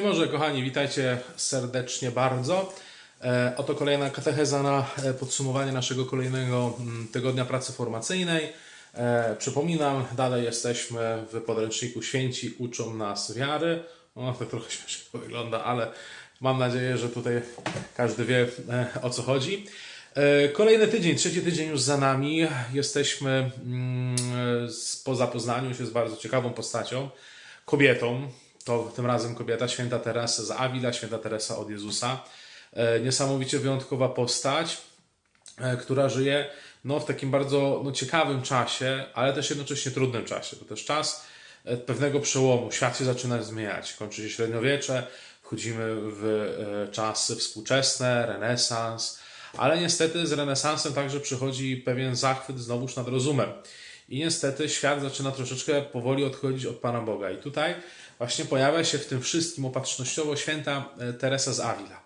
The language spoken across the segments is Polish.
Szczęść kochani, witajcie serdecznie bardzo. E, Oto kolejna katecheza na e, podsumowanie naszego kolejnego mm, tygodnia pracy formacyjnej. E, Przypominam, dalej jesteśmy w podręczniku Święci uczą nas wiary. O, to trochę śmiesznie to wygląda, ale mam nadzieję, że tutaj każdy wie o co chodzi. Kolejny tydzień, trzeci tydzień już za nami. Jesteśmy mm, po zapoznaniu się z bardzo ciekawą postacią, kobietą. To tym razem kobieta, święta Teresa z Avila, święta Teresa od Jezusa. E, Niesamowicie wyjątkowa postać, e, która żyje no, w takim bardzo no, ciekawym czasie, ale też jednocześnie trudnym czasie. To też czas e, pewnego przełomu. Świat się zaczyna zmieniać. Kończy się średniowiecze, wchodzimy w czasy współczesne, renesans, ale niestety z renesansem także przychodzi pewien zachwyt znowuż nad rozumem. I niestety świat zaczyna troszeczkę powoli odchodzić od Pana Boga. I tutaj właśnie pojawia się w tym wszystkim opatrznościowo święta e, Teresa z Avila.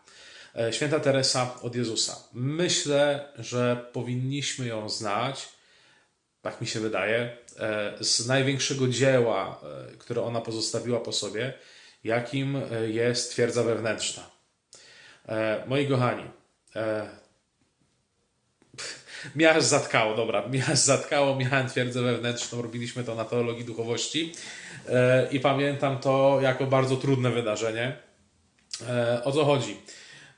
E, Święta Teresa od Jezusa. Myślę, że powinniśmy ją znać, tak mi się wydaje, e, z największego dzieła, które ona pozostawiła po sobie, jakim jest twierdza wewnętrzna. Moi kochani, aż zatkało, dobra, aż zatkało, miałem twierdzę wewnętrzną, robiliśmy to na teologii duchowości e, i pamiętam to jako bardzo trudne wydarzenie. E, O co chodzi?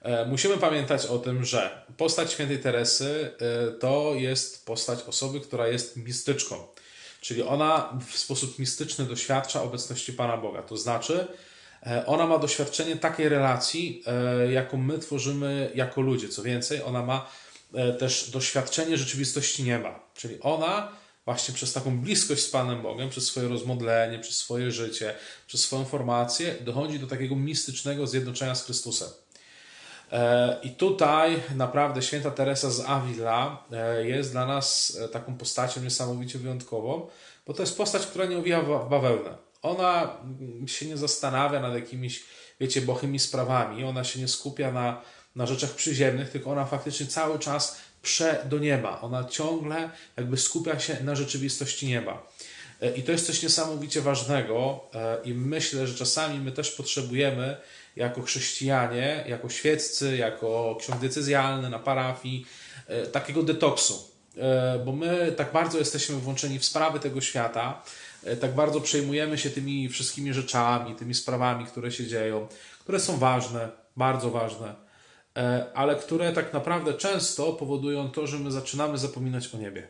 E, Musimy pamiętać o tym, że postać świętej Teresy to jest postać osoby, która jest mistyczką. Czyli ona w sposób mistyczny doświadcza obecności Pana Boga. To znaczy, ona ma doświadczenie takiej relacji, jaką my tworzymy jako ludzie. Co więcej, ona ma też doświadczenie rzeczywistości nieba. Czyli ona właśnie przez taką bliskość z Panem Bogiem, przez swoje rozmodlenie, przez swoje życie, przez swoją formację dochodzi do takiego mistycznego zjednoczenia z Chrystusem. E, I tutaj naprawdę święta Teresa z Avila e, jest dla nas e, taką postacią niesamowicie wyjątkową, bo to jest postać, która nie owija w bawełnę. Ona mm, się nie zastanawia nad jakimiś, wiecie, bochymi sprawami, ona się nie skupia na, na rzeczach przyziemnych, tylko ona faktycznie cały czas prze do nieba. Ona ciągle jakby skupia się na rzeczywistości nieba. E, I to jest coś niesamowicie ważnego e, i myślę, że czasami my też potrzebujemy jako chrześcijanie, jako świeccy, jako ksiądz decyzjalny na parafii, e, takiego detoksu. Bo my tak bardzo jesteśmy włączeni w sprawy tego świata, tak bardzo przejmujemy się tymi wszystkimi rzeczami, tymi sprawami, które się dzieją, które są ważne, bardzo ważne, ale które tak naprawdę często powodują to, że my zaczynamy zapominać o niebie.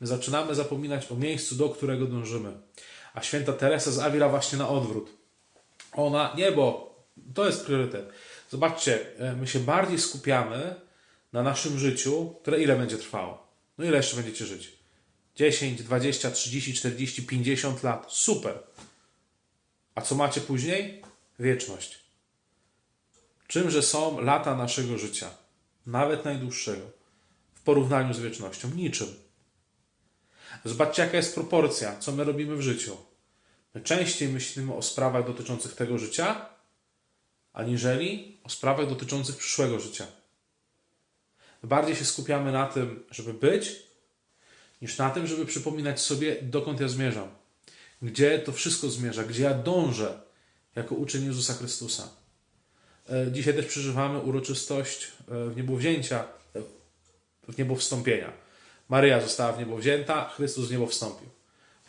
My zaczynamy zapominać o miejscu, do którego dążymy. A święta Teresa z Avila właśnie na odwrót. Ona, niebo, to jest priorytet. Zobaczcie, e, my się bardziej skupiamy na naszym życiu, które ile będzie trwało? No ile jeszcze będziecie żyć? 10, 20, 30, 40, 50 lat. Super. A co macie później? Wieczność. Czymże są lata naszego życia, nawet najdłuższego, w porównaniu z wiecznością? Niczym. Zobaczcie, jaka jest proporcja, co my robimy w życiu. My częściej myślimy o sprawach dotyczących tego życia, aniżeli o sprawach dotyczących przyszłego życia. Bardziej się skupiamy na tym, żeby być, niż na tym, żeby przypominać sobie, dokąd ja zmierzam. Gdzie to wszystko zmierza, gdzie ja dążę jako uczeń Jezusa Chrystusa. E, Dzisiaj też przeżywamy uroczystość e, w niebo wzięcia, w niebo wstąpienia. Maryja została w niebo wzięta, Chrystus w niebo wstąpił.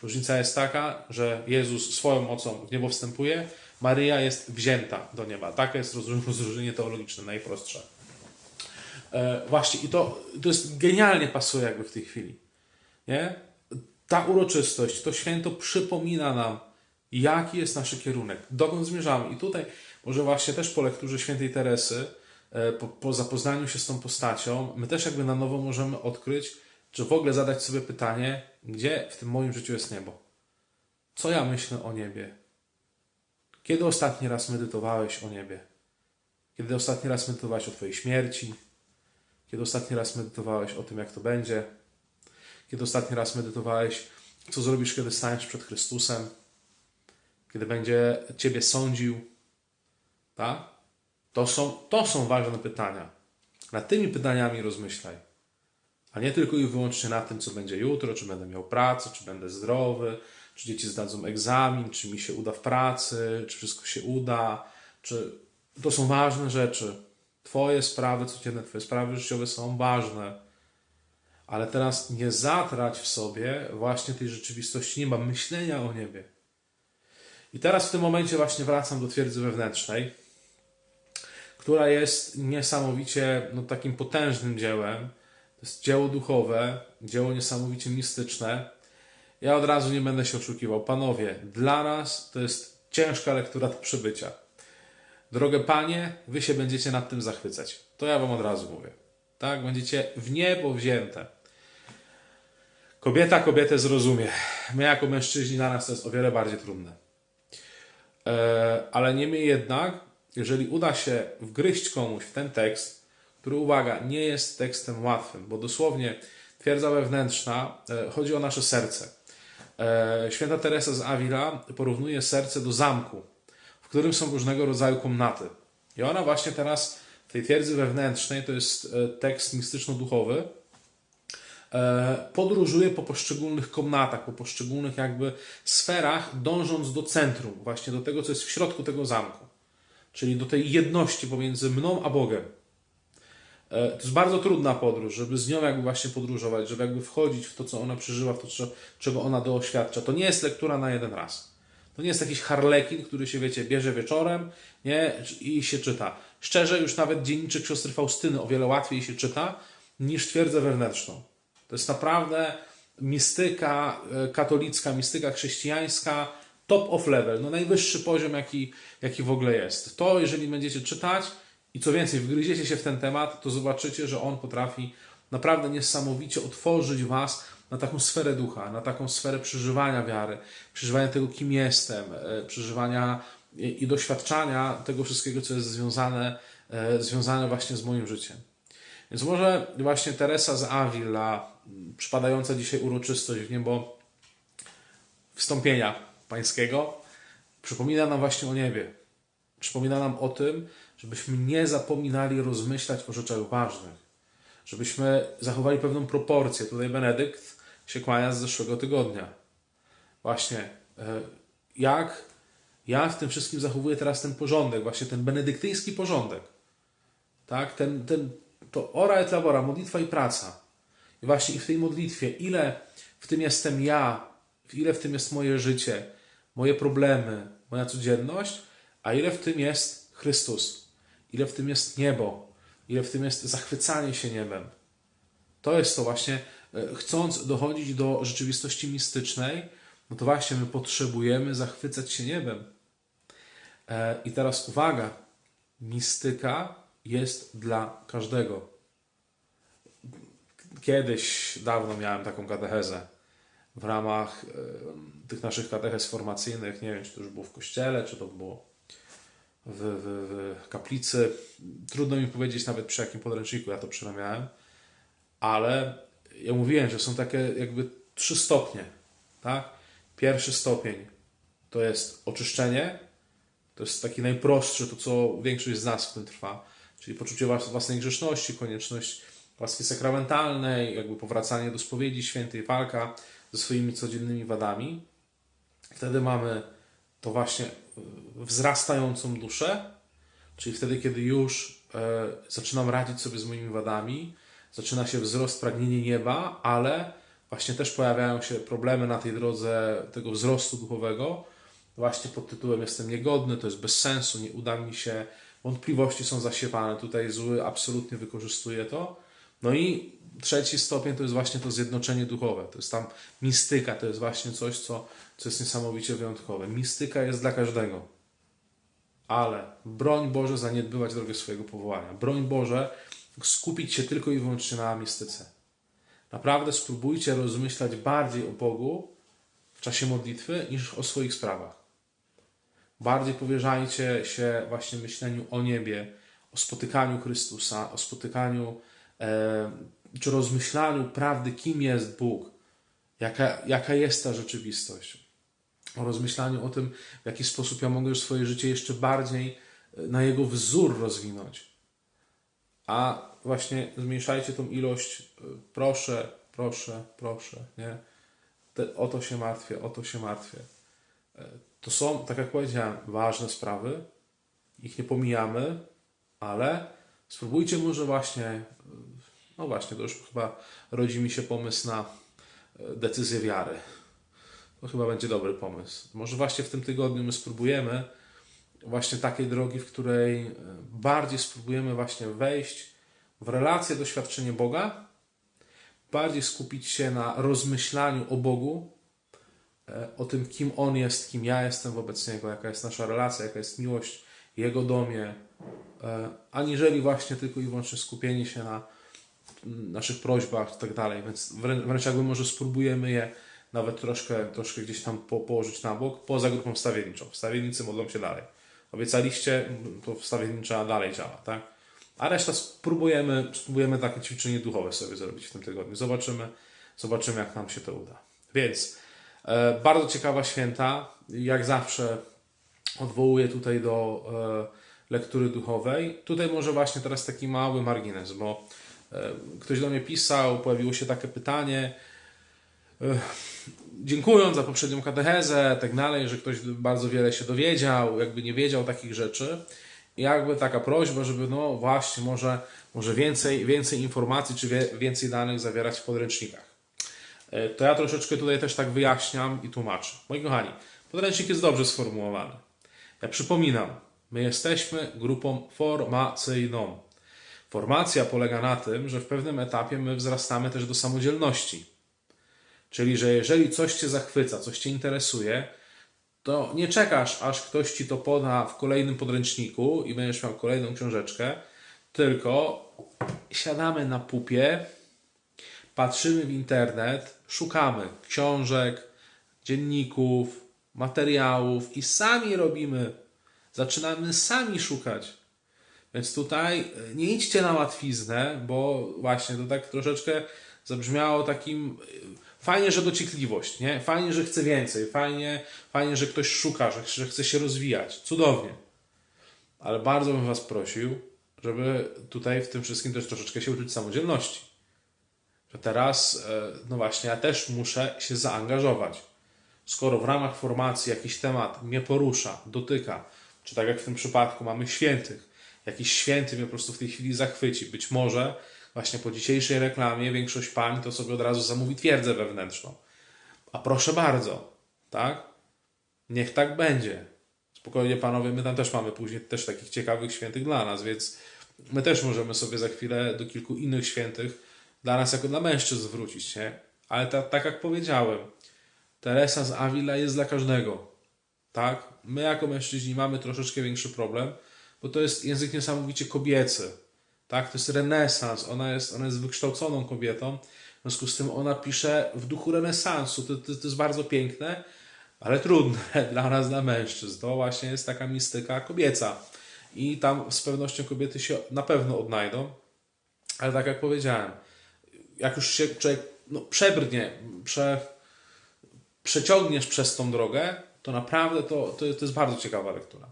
Różnica jest taka, że Jezus swoją mocą w niebo wstępuje, Maryja jest wzięta do nieba. Takie jest rozróż- rozróżnienie teologiczne, najprostsze. E, właśnie, i to, to jest genialnie pasuje jakby w tej chwili. Nie? Ta uroczystość, to święto przypomina nam, jaki jest nasz kierunek, dokąd zmierzamy. I tutaj może właśnie też po lekturze świętej Teresy, e, po, po zapoznaniu się z tą postacią, my też jakby na nowo możemy odkryć, czy w ogóle zadać sobie pytanie, gdzie w tym moim życiu jest niebo? Co ja myślę o niebie? Kiedy ostatni raz medytowałeś o niebie? Kiedy ostatni raz medytowałeś o Twojej śmierci? Kiedy ostatni raz medytowałeś o tym, jak to będzie? Kiedy ostatni raz medytowałeś, co zrobisz, kiedy staniesz przed Chrystusem? Kiedy będzie Ciebie sądził? Tak? To są, to są ważne pytania. Nad tymi pytaniami rozmyślaj. A nie tylko i wyłącznie na tym, co będzie jutro, czy będę miał pracę, czy będę zdrowy, czy dzieci zdadzą egzamin, czy mi się uda w pracy, czy wszystko się uda, czy to są ważne rzeczy. Twoje sprawy codzienne, Twoje sprawy życiowe są ważne. Ale teraz nie zatrać w sobie właśnie tej rzeczywistości nieba, myślenia o niebie. I teraz w tym momencie właśnie wracam do twierdzy wewnętrznej, która jest niesamowicie no, takim potężnym dziełem. To jest dzieło duchowe, dzieło niesamowicie mistyczne. Ja od razu nie będę się oszukiwał. Panowie, dla nas to jest ciężka lektura do przebycia. Drogie panie, wy się będziecie nad tym zachwycać. To ja wam od razu mówię. Tak? Będziecie w niebo wzięte. Kobieta kobietę zrozumie. My jako mężczyźni dla nas to jest o wiele bardziej trudne. E, ale niemniej jednak, jeżeli uda się wgryźć komuś w ten tekst, który, uwaga, nie jest tekstem łatwym, bo dosłownie twierdza wewnętrzna e, chodzi o nasze serce. E, Święta Teresa z Avila porównuje serce do zamku, w którym są różnego rodzaju komnaty. I ona właśnie teraz tej twierdzy wewnętrznej, to jest tekst mistyczno-duchowy, podróżuje po poszczególnych komnatach, po poszczególnych jakby sferach, dążąc do centrum, właśnie do tego, co jest w środku tego zamku. Czyli do tej jedności pomiędzy mną a Bogiem. E, To jest bardzo trudna podróż, żeby z nią jakby właśnie podróżować, żeby jakby wchodzić w to, co ona przeżywa, w to, czego ona doświadcza. To nie jest lektura na jeden raz. To nie jest jakiś harlekin, który się, wiecie, bierze wieczorem nie? i się czyta. Szczerze, już nawet dzienniczek siostry Faustyny o wiele łatwiej się czyta niż twierdzę wewnętrzną. To jest naprawdę mistyka e, katolicka, mistyka chrześcijańska, top of level, no najwyższy poziom, jaki, jaki w ogóle jest. To, jeżeli będziecie czytać i co więcej, wgryziecie się w ten temat, to zobaczycie, że on potrafi naprawdę niesamowicie otworzyć Was na taką sferę ducha, na taką sferę przeżywania wiary, przeżywania tego, kim jestem, e, przeżywania i, doświadczania tego wszystkiego, co jest związane, e, związane właśnie z moim życiem. Więc może właśnie Teresa z Avila, przypadająca dzisiaj uroczystość w niebo wstąpienia pańskiego, przypomina nam właśnie o niebie. Przypomina nam o tym, żebyśmy nie zapominali rozmyślać o rzeczach ważnych. Żebyśmy zachowali pewną proporcję. Tutaj Benedykt się kłania z zeszłego tygodnia. Właśnie, e, jak ja w tym wszystkim zachowuję teraz ten porządek, właśnie ten benedyktyński porządek. Tak? Ten, ten, to ora et labora, modlitwa i praca. Właśnie i w tej modlitwie, ile w tym jestem ja, ile w tym jest moje życie, moje problemy, moja codzienność, a ile w tym jest Chrystus, ile w tym jest niebo, ile w tym jest zachwycanie się niebem. To jest to właśnie, e, chcąc dochodzić do rzeczywistości mistycznej, no to właśnie my potrzebujemy zachwycać się niebem. E, I teraz uwaga, mistyka jest dla każdego. Kiedyś, dawno miałem taką katechezę w ramach e, tych naszych katechez formacyjnych. Nie wiem, czy to już było w kościele, czy to było w, w, w kaplicy. Trudno mi powiedzieć nawet przy jakim podręczniku ja to przerabiałem, ale ja mówiłem, że są takie jakby trzy stopnie. Tak? Pierwszy stopień to jest oczyszczenie, to jest taki najprostszy, to co większość z nas w tym trwa, czyli poczucie włas- własnej grzeszności, konieczność łaski sakramentalnej, jakby powracanie do spowiedzi świętej, walka ze swoimi codziennymi wadami. Wtedy mamy to właśnie y, wzrastającą duszę, czyli wtedy, kiedy już e, zaczynam radzić sobie z moimi wadami, zaczyna się wzrost, pragnienie nieba, ale właśnie też pojawiają się problemy na tej drodze tego wzrostu duchowego, właśnie pod tytułem jestem niegodny, to jest bez sensu, nie uda mi się, wątpliwości są zasiewane, tutaj zły absolutnie wykorzystuje to. No i trzeci stopień to jest właśnie to zjednoczenie duchowe, to jest tam mistyka, to jest właśnie coś, co, co jest niesamowicie wyjątkowe. Mistyka jest dla każdego, ale broń Boże zaniedbywać drogę swojego powołania. Broń Boże skupić się tylko i wyłącznie na mistyce. Naprawdę spróbujcie rozmyślać bardziej o Bogu w czasie modlitwy niż o swoich sprawach. Bardziej powierzajcie się właśnie myśleniu o niebie, o spotykaniu Chrystusa, o spotykaniu czy rozmyślaniu prawdy, kim jest Bóg, jaka, jaka jest ta rzeczywistość. O rozmyślaniu o tym, w jaki sposób ja mogę swoje życie jeszcze bardziej e, na jego wzór rozwinąć. A właśnie zmniejszajcie tą ilość, e, proszę, proszę, proszę, nie? te, o to się martwię, o to się martwię. E, To są, tak jak powiedziałem, ważne sprawy. Ich nie pomijamy, ale spróbujcie może właśnie, e, no właśnie, to już chyba rodzi mi się pomysł na e, decyzję wiary. To chyba będzie dobry pomysł. Może właśnie w tym tygodniu my spróbujemy właśnie takiej drogi, w której e, bardziej spróbujemy właśnie wejść w relację, doświadczenie Boga, bardziej skupić się na rozmyślaniu o Bogu, e, o tym, kim On jest, kim ja jestem wobec Niego, jaka jest nasza relacja, jaka jest miłość Jego domie, aniżeli właśnie tylko i wyłącznie skupienie się na naszych prośbach i tak dalej. Więc wrę- wręcz jakby może spróbujemy je nawet troszkę, troszkę gdzieś tam po, położyć na bok, poza grupą wstawienniczą. Wstawiennicy modlą się dalej. Obiecaliście, to wstawiennicza dalej działa, tak? A reszta spróbujemy, spróbujemy takie ćwiczenie duchowe sobie zrobić w tym tygodniu. Zobaczymy, zobaczymy jak nam się to uda. Więc e, bardzo ciekawa święta. Jak zawsze odwołuję tutaj do e, lektury duchowej. Tutaj może właśnie teraz taki mały margines, bo ktoś do mnie pisał, pojawiło się takie pytanie, dziękując za poprzednią katechezę, tak dalej, że ktoś bardzo wiele się dowiedział, jakby nie wiedział takich rzeczy. I jakby taka prośba, żeby no właśnie może, może więcej, więcej informacji czy wie, więcej danych zawierać w podręcznikach. E, To ja troszeczkę tutaj też tak wyjaśniam i tłumaczę. Moi kochani, podręcznik jest dobrze sformułowany. Ja przypominam, my jesteśmy grupą formacyjną. Formacja polega na tym, że w pewnym etapie my wzrastamy też do samodzielności. Czyli, że jeżeli coś Cię zachwyca, coś Cię interesuje, to nie czekasz, aż ktoś Ci to poda w kolejnym podręczniku i będziesz miał kolejną książeczkę, tylko siadamy na pupie, patrzymy w internet, szukamy książek, dzienników, materiałów i sami robimy. Zaczynamy sami szukać. Więc tutaj e, nie idźcie na łatwiznę, bo właśnie to tak troszeczkę zabrzmiało takim. e, Fajnie, że dociekliwość, nie? Fajnie, że chce więcej, fajnie, fajnie, że ktoś szuka, że, że chce się rozwijać. Cudownie. Ale bardzo bym Was prosił, żeby tutaj w tym wszystkim też troszeczkę się uczyć samodzielności. Że teraz, e, no właśnie, ja też muszę się zaangażować. Skoro w ramach formacji jakiś temat mnie porusza, dotyka, czy tak jak w tym przypadku mamy świętych, jakiś święty mnie po prostu w tej chwili zachwyci, być może właśnie po dzisiejszej reklamie większość pań to sobie od razu zamówi twierdzę wewnętrzną. A proszę bardzo, tak? Niech tak będzie. Spokojnie panowie, my tam też mamy później też takich ciekawych świętych dla nas, więc my też możemy sobie za chwilę do kilku innych świętych dla nas jako dla mężczyzn zwrócić, nie? Ale ta, tak jak powiedziałem, Teresa z Avila jest dla każdego. Tak? My jako mężczyźni mamy troszeczkę większy problem, bo to jest język niesamowicie kobiecy. Tak? To jest renesans, ona jest, ona jest wykształconą kobietą, w związku z tym ona pisze w duchu renesansu. To, to, to jest bardzo piękne, ale trudne dla nas, dla mężczyzn. To właśnie jest taka mistyka kobieca. I tam z pewnością kobiety się na pewno odnajdą. Ale tak jak powiedziałem, jak już się człowiek no, przebrnie, prze, przeciągniesz przez tą drogę, to naprawdę to, to, to jest bardzo ciekawa lektura.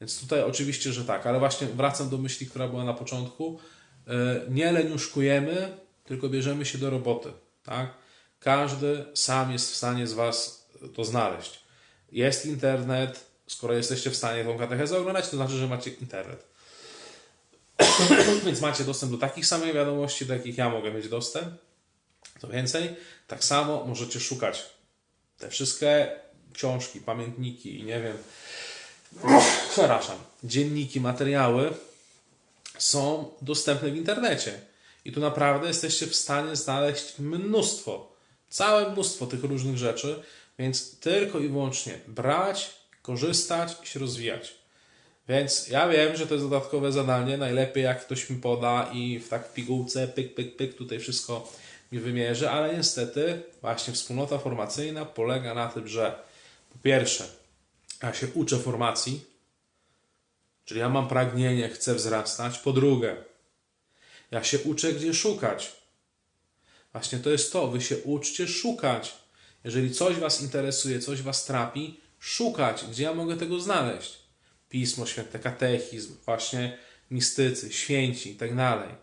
Więc tutaj oczywiście, że tak, ale właśnie wracam do myśli, która była na początku. Yy, Nie leniuszkujemy, tylko bierzemy się do roboty. Tak? Każdy sam jest w stanie z Was to znaleźć. Jest internet, skoro jesteście w stanie tą katechezę oglądać, to znaczy, że macie internet. Więc macie dostęp do takich samych wiadomości, do jakich ja mogę mieć dostęp. Co więcej, tak samo możecie szukać te wszystkie książki, pamiętniki i nie wiem, przepraszam, dzienniki, materiały są dostępne w internecie. I tu naprawdę jesteście w stanie znaleźć mnóstwo, całe mnóstwo tych różnych rzeczy, więc tylko i wyłącznie brać, korzystać i się rozwijać. Więc ja wiem, że to jest dodatkowe zadanie. Najlepiej jak ktoś mi poda i w tak pigułce, pyk, pyk, pyk, tutaj wszystko mi wymierzy, ale niestety właśnie wspólnota formacyjna polega na tym, że po pierwsze, ja się uczę formacji, czyli ja mam pragnienie, chcę wzrastać. Po drugie, ja się uczę, gdzie szukać. Właśnie to jest to, wy się uczcie szukać. Jeżeli coś was interesuje, coś was trapi, szukać, gdzie ja mogę tego znaleźć. Pismo Święte, katechizm, właśnie mistycy, święci i tak dalej.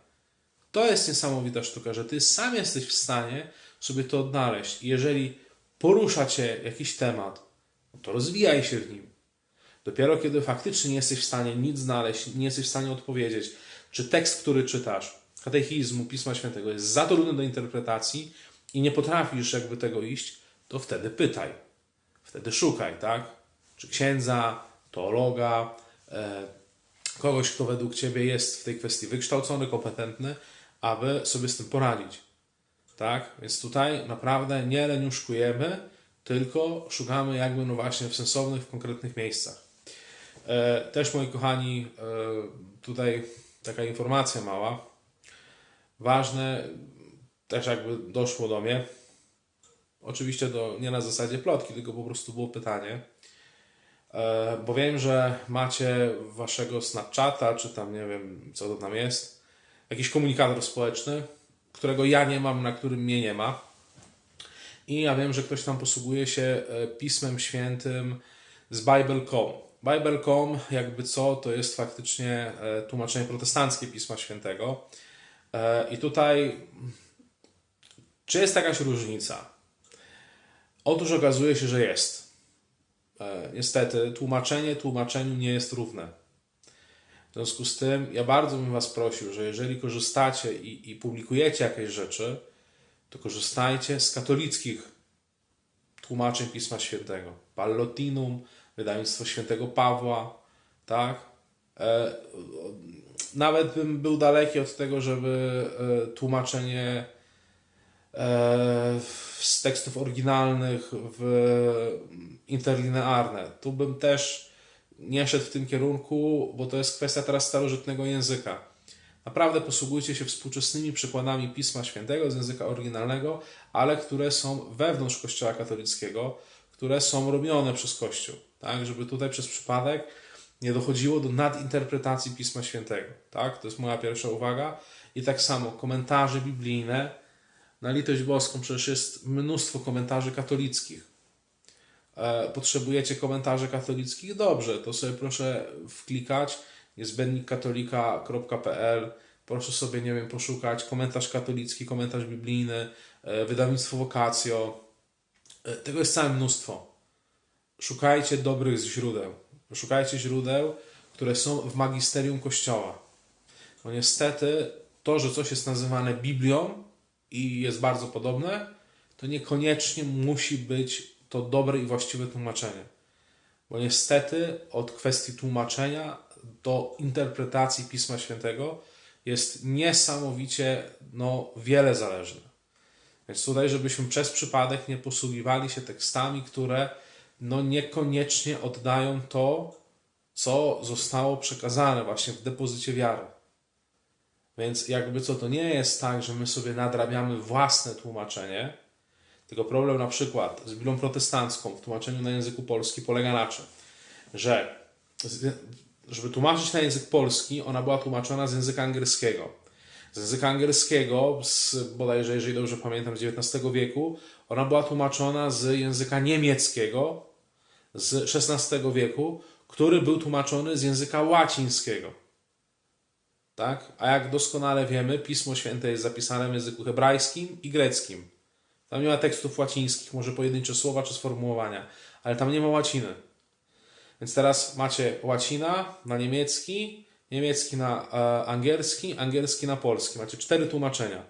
To jest niesamowita sztuka, że ty sam jesteś w stanie sobie to odnaleźć. Jeżeli porusza cię jakiś temat, to rozwijaj się w nim. Dopiero kiedy faktycznie nie jesteś w stanie nic znaleźć, nie jesteś w stanie odpowiedzieć, czy tekst, który czytasz, katechizmu, Pisma Świętego jest za trudny do interpretacji i nie potrafisz jakby tego iść, to wtedy pytaj. Wtedy szukaj, tak? Czy księdza, teologa, e, kogoś, kto według Ciebie jest w tej kwestii wykształcony, kompetentny, aby sobie z tym poradzić. Tak? Więc tutaj naprawdę nie leniuszkujemy, tylko szukamy jakby no właśnie w sensownych, w konkretnych miejscach. E, Też moi kochani, e, tutaj taka informacja mała. Ważne, też jakby doszło do mnie. Oczywiście to nie na zasadzie plotki, tylko po prostu było pytanie. E, Bo wiem, że macie waszego Snapchata, czy tam nie wiem, co to tam jest, jakiś komunikator społeczny, którego ja nie mam, na którym mnie nie ma. I ja wiem, że ktoś tam posługuje się e, Pismem Świętym z Bible.com. Bible.com, jakby co, to jest faktycznie e, tłumaczenie protestanckie Pisma Świętego. E, I tutaj, czy jest jakaś różnica? Otóż okazuje się, że jest. Niestety, tłumaczenie tłumaczeniu nie jest równe. W związku z tym, ja bardzo bym Was prosił, że jeżeli korzystacie i, i publikujecie jakieś rzeczy, to korzystajcie z katolickich tłumaczeń Pisma Świętego. Pallotinum, wydawnictwo Świętego Pawła, tak? E, nawet bym był daleki od tego, żeby e, tłumaczenie e, z tekstów oryginalnych w interlinearne. Tu bym też nie szedł w tym kierunku, bo to jest kwestia teraz starożytnego języka. Naprawdę posługujcie się współczesnymi przykładami Pisma Świętego z języka oryginalnego, ale które są wewnątrz Kościoła katolickiego, które są robione przez Kościół. Tak, żeby tutaj przez przypadek nie dochodziło do nadinterpretacji Pisma Świętego. Tak, to jest moja pierwsza uwaga. I tak samo komentarze biblijne, na litość boską, przecież jest mnóstwo komentarzy katolickich. E, Potrzebujecie komentarzy katolickich? Dobrze, to sobie proszę wklikać niezbędnikkatolika.pl Proszę sobie, nie wiem, poszukać komentarz katolicki, komentarz biblijny, e, wydawnictwo Vocatio. E, Tego jest całe mnóstwo. Szukajcie dobrych źródeł. Szukajcie źródeł, które są w magisterium Kościoła. Bo niestety to, że coś jest nazywane Biblią i jest bardzo podobne, to niekoniecznie musi być to dobre i właściwe tłumaczenie. Bo niestety od kwestii tłumaczenia do interpretacji Pisma Świętego jest niesamowicie no, wiele zależne. Więc tutaj, żebyśmy przez przypadek nie posługiwali się tekstami, które no, niekoniecznie oddają to, co zostało przekazane właśnie w depozycie wiary. Więc jakby co, to nie jest tak, że my sobie nadrabiamy własne tłumaczenie, tylko problem na przykład z Biblią protestancką w tłumaczeniu na języku polski polega na czym? Że żeby tłumaczyć na język polski, ona była tłumaczona z języka angielskiego. Z języka angielskiego, z, bodajże, jeżeli dobrze pamiętam, z XIX wieku, ona była tłumaczona z języka niemieckiego z XVI wieku, który był tłumaczony z języka łacińskiego. Tak? A jak doskonale wiemy, Pismo Święte jest zapisane w języku hebrajskim i greckim. Tam nie ma tekstów łacińskich, może pojedyncze słowa czy sformułowania, ale tam nie ma łaciny. Więc teraz macie łacina na niemiecki, niemiecki na e, angielski, angielski na polski. Macie cztery tłumaczenia.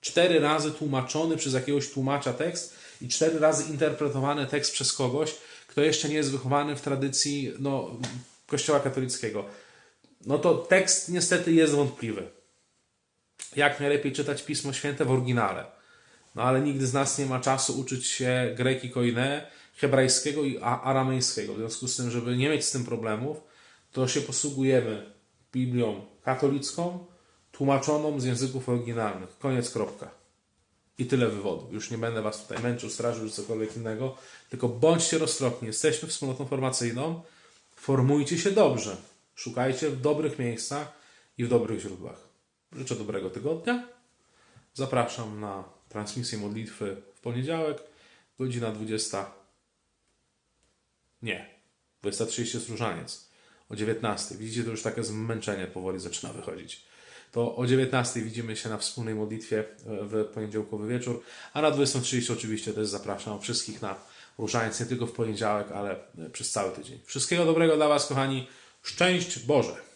Cztery razy tłumaczony przez jakiegoś tłumacza tekst i cztery razy interpretowany tekst przez kogoś, kto jeszcze nie jest wychowany w tradycji no, Kościoła katolickiego. No to tekst niestety jest wątpliwy. Jak najlepiej czytać Pismo Święte w oryginale? No ale nigdy z nas nie ma czasu uczyć się greki koine, hebrajskiego i aramejskiego. W związku z tym, żeby nie mieć z tym problemów, to się posługujemy Biblią katolicką, tłumaczoną z języków oryginalnych. Koniec, kropka. I tyle wywodu. Już nie będę Was tutaj męczył, strażył czy cokolwiek innego, tylko bądźcie roztropni. Jesteśmy wspólnotą formacyjną, formujcie się dobrze. Szukajcie w dobrych miejscach i w dobrych źródłach. Życzę dobrego tygodnia. Zapraszam na transmisję modlitwy w poniedziałek, godzina 20. Nie, 20.30 jest różaniec. O 19. Widzicie, to już takie zmęczenie powoli zaczyna wychodzić. to o 19 widzimy się na wspólnej modlitwie w poniedziałkowy wieczór, a na 20.30 oczywiście też zapraszam wszystkich na różaniec nie tylko w poniedziałek, ale przez cały tydzień. Wszystkiego dobrego dla Was, kochani. Szczęść Boże!